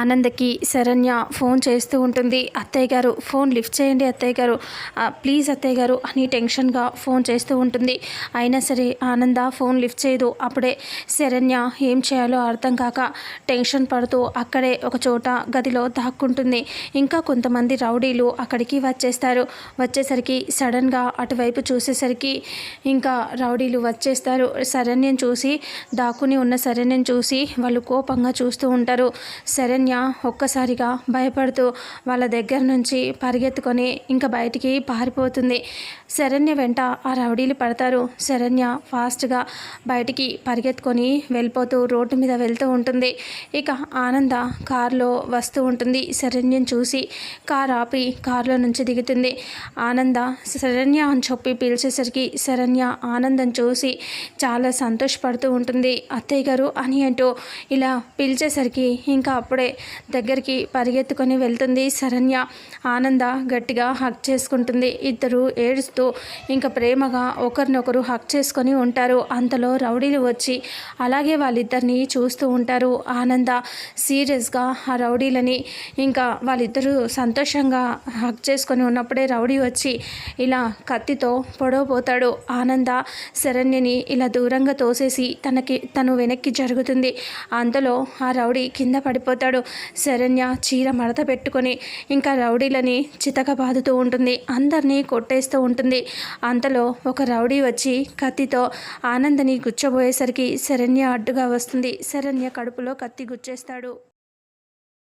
ఆనందకి Saranya phone చేస్తూ ఉంటుంది. అత్తయ్య గారు ఫోన్ లిఫ్ట్ చేయండి అత్తయ్య గారు. ప్లీజ్ అత్తయ్య గారు అని టెన్షన్గా ఫోన్ చేస్తూ ఉంటుంది. అయినా సరే ఆనంద ఫోన్ లిఫ్ట్ చేయదు. అప్పుడే శరణ్య ఏం చేయాలో అర్థం కాక టెన్షన్ పడుతూ అక్కడే ఒక చోట గదిలో దాక్కుంటుంది. ఇంకా కొంతమంది రౌడీలు అక్కడికి వచ్చేస్తారు. వచ్చేసరికి సడన్గా అటువైపు చూసేసరికి ఇంకా రౌడీలు వచ్చేస్తారు. శరణ్యం చూసి దాక్కుని ఉన్న శరణ్యం చూసి వాళ్ళు కోపంగా చూస్తూ ఉంటారు. శరణ్య ఒక్కసారిగా భయపడుతూ వాళ్ళ దగ్గర నుంచి పరిగెత్తుకొని ఇంకా బయటికి పారిపోతుంది. శరణ్య వెంట ఆ రౌడీలు పడతారు. శరణ్య ఫాస్ట్గా బయటికి పరిగెత్తుకొని వెళ్ళిపోతూ రోడ్డు మీద వెళ్తూ ఉంటుంది. ఇక ఆనంద కారులో వస్తూ ఉంటుంది. శరణ్యం చూసి కార్ ఆపి కారులో నుంచి దిగుతుంది. ఆనంద శరణ్య అని చెప్పి పిలిచేసరికి శరణ్య ఆనందం చూసి చాలా సంతోషపడుతూ ఉంటుంది. అత్తయ్య గారు అని అంటూ ఇలా పిలిచేసరికి ఇంకా అప్పుడే దగ్గరికి పరిగెత్తుకొని వెళ్తుంది. శరణ్య ఆనంద గట్టిగా హక్ చేసుకుంటుంది. ఇద్దరు ఏడుస్తూ ఇంకా ప్రేమగా ఒకరినొకరు హక్ చేసుకొని ఉంటారు. అంతలో రౌడీలు వచ్చి అలాగే వాళ్ళిద్దరిని చూస్తూ ఉంటారు. ఆనంద సీరియస్గా ఆ రౌడీలని ఇంకా వాళ్ళిద్దరూ సంతోషంగా హక్ చేసుకొని ఉన్నప్పుడే రౌడీ వచ్చి ఇలా కత్తితో పొడవపోతాడు. ఆనంద శరణ్యని ఇలా దూరంగా తోసేసి తనకి తను వెనక్కి జరుగుతుంది. అంతలో ఆ రౌడీ కింద పడిపోతాడు. శరణ్య చీర మడత పెట్టుకొని ఇంకా రౌడీలని చితక బాదుతూ ఉంటుంది. అందరినీ కొట్టేస్తూ ఉంటుంది. అంతలో ఒక రౌడీ వచ్చి కత్తితో ఆనందని గుచ్చబోయేసరికి శరణ్య అడ్డుగా వస్తుంది. శరణ్య కడుపులో కత్తి గుచ్చేస్తాడు.